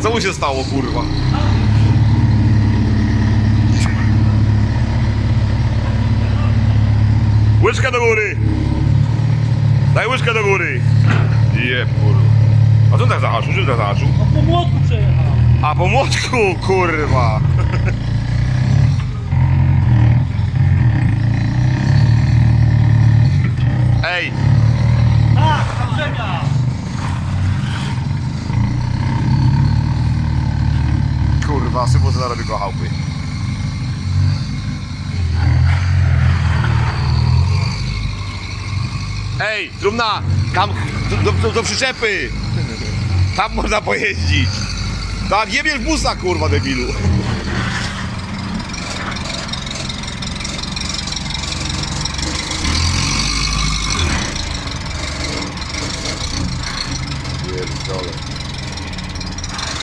Co mu się stało, kurwa? Łyżkę do góry! Daj łyżkę do góry! Je, kurwa. A co on tak zahaczył? Czym tak zahaczył? No po młotku przejechał. A po młotku, kurwa! Ej, Tak, tam ziemia. Kurwa, sypu co robi go chałupy. Ej, trumna, tam do, do, do przyczepy! Tam można pojeździć. Tam jebie w busa, kurwa, debilu. Pierdolę.